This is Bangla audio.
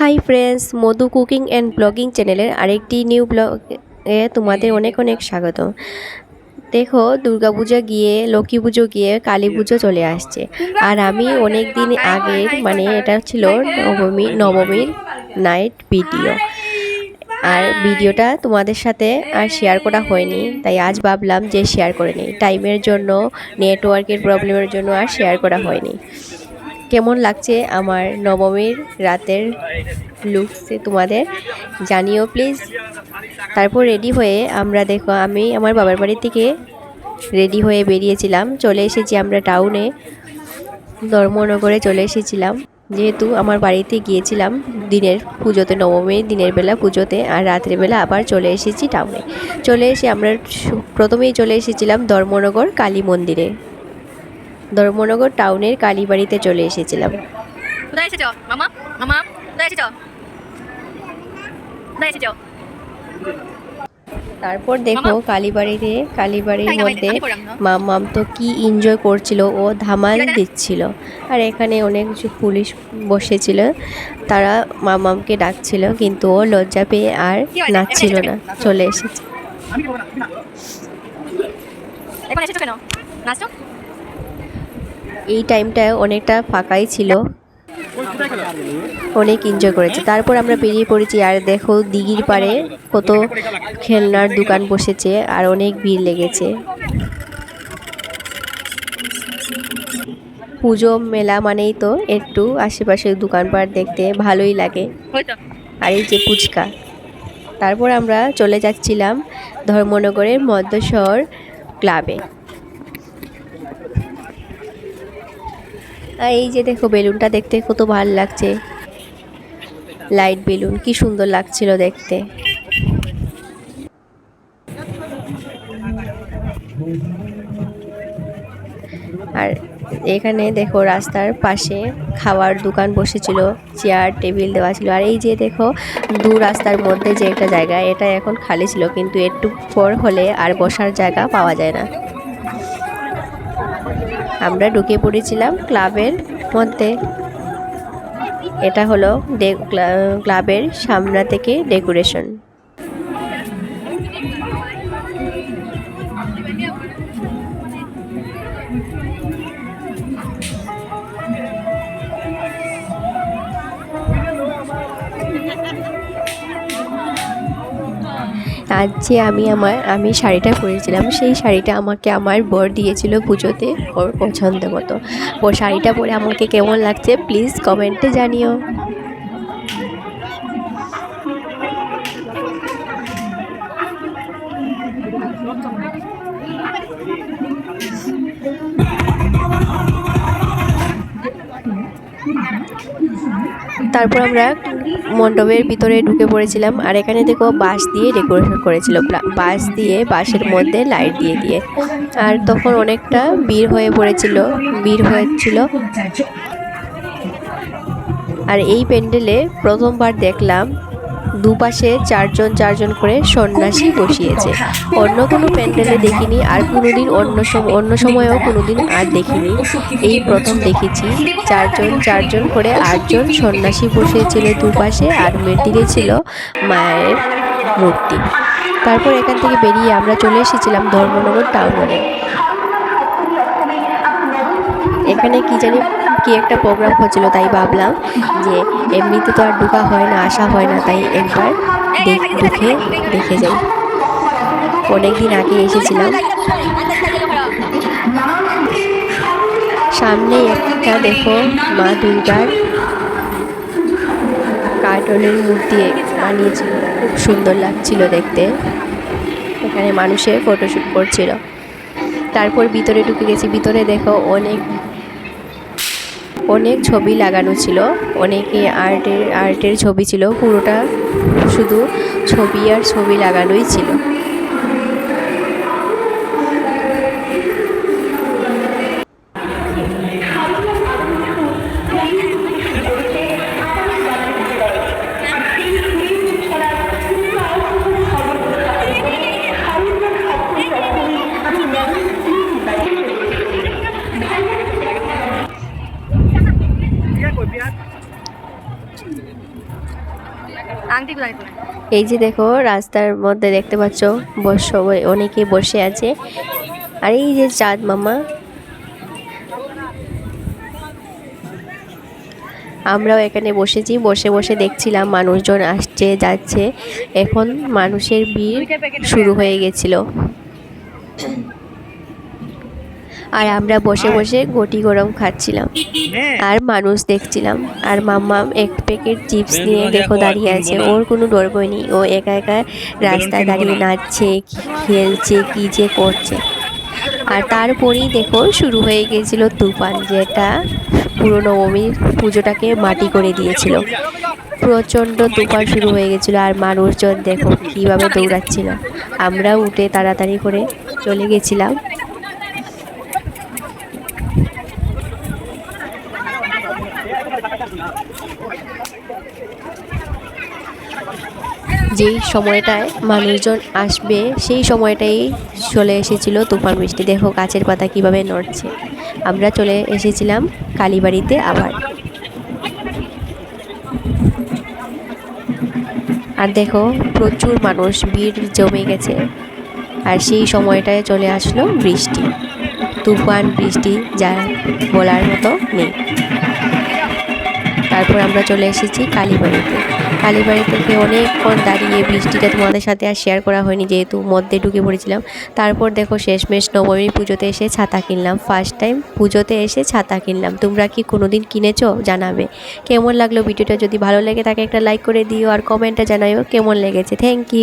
Hi friends Madhu cooking and blogging চ্যানেলের আরেকটি নিউ ব্লগে তোমাদের অনেক অনেক স্বাগত। দেখো দুর্গাপূজা গিয়ে, লক্ষ্মী পুজো গিয়ে কালী পুজো চলে আসছে। আর আমি অনেক দিন আগের মানে এটা ছিল নবমী, নবমীর নাইট ভিডিও আর ভিডিওটা তোমাদের সাথে আর শেয়ার করা হয়নি, তাই আজ ভাবলাম যে শেয়ার করে নিই। টাইমের জন্য নেটওয়ার্কের প্রবলেমের জন্য আর শেয়ার করা হয়নি। কেমন লাগছে আমার নবমীর রাতের লুকসে তোমাদের জানিও প্লিজ তারপর রেডি হয়ে আমরা দেখো, আমি আমার বাবার বাড়ি থেকে রেডি হয়ে বেরিয়েছিলাম। চলে এসেছি আমরা টাউনে ধর্মনগরে চলে এসেছিলাম। যেহেতু আমার বাড়িতে গিয়েছিলাম দিনের পুজোতে নবমীর দিনের বেলা পুজোতে, আর রাত্রেবেলা আবার চলে এসেছি টাউনে চলে এসে আমরা প্রথমেই চলে এসেছিলাম ধর্মনগর কালী মন্দিরে। ধর্মনগর টাউনের কালীবাড়িতে চলে এসেছিলাম। কোথায় এসেছ? মামা? মামা? কোথায় এসেছ? কোথায় এসেছ? তারপর দেখো কালীবাড়িতে কালীবাড়ির মধ্যে না। মামাম তো কি এনজয় করছিল ও ধামাল? দিচ্ছিল। আর এখানে অনেক কিছু পুলিশ বসেছিল তারা মামামকে ডাকছিল কিন্তু ও লজ্জা পেয়ে আর নাচছিল না চলে এসেছে। এখন এসেছ কেন? নাচছো? এই টাইমটা অনেকটা ফাঁকাই ছিল। অনেক এনজয় করেছে। তারপর আমরা বেরিয়ে পড়েছি, আর দেখো দিঘির পাড়ে কত খেলনার দোকান বসেছে, আর অনেক ভিড় লেগেছে। পুজো মেলা মানেই তো একটু আশেপাশের দোকানপাট দেখতে ভালোই লাগে। আর এই যে ফুচকা। তারপর আমরা চলে যাচ্ছিলাম ধর্মনগরের মধ্যশহর ক্লাবে। আর এই যে দেখো বেলুনটা দেখতে কত ভালো লাগছে। লাইট বেলুন, কি সুন্দর লাগছিল দেখতে। আর এখানে দেখো রাস্তার পাশে খাওয়ার দোকান বসেছিল, চেয়ার, টেবিল দেওয়া ছিল। আর এই যে দেখো দু রাস্তার মধ্যে যে একটা জায়গা, এটা এখন খালি ছিল, কিন্তু একটু পর হলে আর বসার জায়গা পাওয়া যায় না। আমরা ঢুকে পড়েছিলাম ক্লাবের মধ্যে। এটা হলো ক্লাবের সামনা থেকে ডেকোরেশন। আজ যে আমি আমার, আমি শাড়িটা পরেছিলাম, সেই শাড়িটা আমাকে আমার বর দিয়েছিল পুজোতে ওর পছন্দ মতো। ও শাড়িটা পরে আমাকে কেমন লাগছে প্লিজ কমেন্টে জানিও। তারপর আমরা মণ্ডপের ভিতরে ঢুকে পড়েছিলাম আর এখানে দেখো বাঁশ দিয়ে ডেকোরেশন করেছিল। বাঁশ দিয়ে বাঁশের মধ্যে লাইট দিয়ে দিয়ে। আর তখন অনেকটা ভিড় হয়ে পড়েছিল, ভিড় হয়েছিল। আর এই প্যান্ডেলে প্রথমবার দেখলাম দুপাশে চারজন চারজন করে সন্ন্যাসী বসিয়েছে। অন্য কোনো প্যান্ডেলে দেখিনি আর কোনোদিন অন্য সময় অন্য সময়েও কোনোদিন আর দেখিনি। এই প্রথম দেখেছি। চারজন চারজন করে আটজন সন্ন্যাসী বসিয়েছিল দুপাশে আর মিডিলে ছিল মায়ের মূর্তি। তারপর এখান থেকে বেরিয়ে আমরা চলে এসেছিলাম ধর্মনগর টাউনে এখানে কি জানি কি একটা প্রোগ্রাম হচ্ছিল, তাই ভাবলাম যে এমনিতে তো আর ঢুকা হয় না, আসা হয় না, তাই একবার দেখ দেখে যাই। অনেক দিন আগে এসেছিলাম। সামনে একটা দেখো মা দুর্গার কার্টনের মূর্তি বানিয়েছিল খুব সুন্দর লাগছিল দেখতে। এখানে মানুষের ফটোশ্যুট করছিল। তারপর ভিতরে ঢুকে গেছি। ভিতরে দেখো অনেক অনেক ছবি লাগানো ছিল। অনেকে আর্টের আর্টের ছবি ছিল। পুরোটা শুধু ছবি আর ছবি লাগানোই ছিল। এই যে দেখো, রাস্তার মধ্যে দেখতে পাচ্ছ, বস অনেকে বসে আছে। আর এই যে চাঁদ মামা। আমরাও এখানে বসেছি, বসে বসে দেখছিলাম মানুষজন আসছে, যাচ্ছে। এখন মানুষের ভিড় শুরু হয়ে গেছিল। আর আমরা বসে বসে গটি গরম খাচ্ছিলাম। আর মানুষ দেখছিলাম। আর মাম্মা এক প্যাকেট চিপস নিয়ে দেখো দাঁড়িয়ে আছে। ওর কোনো ডর ভয় নেই। ও একা একা রাস্তায় দাঁড়িয়ে নাচছে খেলছে কি যে করছে। আর তারপরেই দেখো শুরু হয়ে গেছিল তুফান যেটা পুরো নবমীর পুজোটাকে মাটি করে দিয়েছিল। প্রচণ্ড তুফান শুরু হয়ে গেছিল আর মানুষজন দেখো কীভাবে দৌড়াচ্ছিল। আমরা উঠে তাড়াতাড়ি করে চলে গেছিলাম। যেই সময়টায় মানুষজন আসবে, সেই সময়টাই চলে এসেছিল তুফান বৃষ্টি। দেখো গাছের পাতা কীভাবে নড়ছে। আমরা চলে এসেছিলাম কালীবাড়িতে আবার। আর দেখো প্রচুর মানুষ, ভিড় জমে গেছে। আর সেই সময়টায় চলে আসলো বৃষ্টি। তুফান বৃষ্টি, যা বলার মতো নেই। তারপর আমরা চলে এসেছি কালীবাড়িতে। কালীবাড়ি থেকে অনেকক্ষণ দাঁড়িয়ে বৃষ্টিটা তোমাদের সাথে আর শেয়ার করা হয়নি যেহেতু মধ্যে ঢুকে পড়েছিলাম। তারপর দেখো শেষমেশ নবমী পুজোতে এসে ছাতা কিনলাম। ফার্স্ট টাইম পুজোতে এসে ছাতা কিনলাম। তোমরা কি কোনোদিন কিনেছো? জানাবে। কেমন লাগল ভিডিওটা? যদি ভালো লেগে থাকে একটা লাইক করে দিও আর কমেন্টটা জানাইও কেমন লেগেছে। Thank you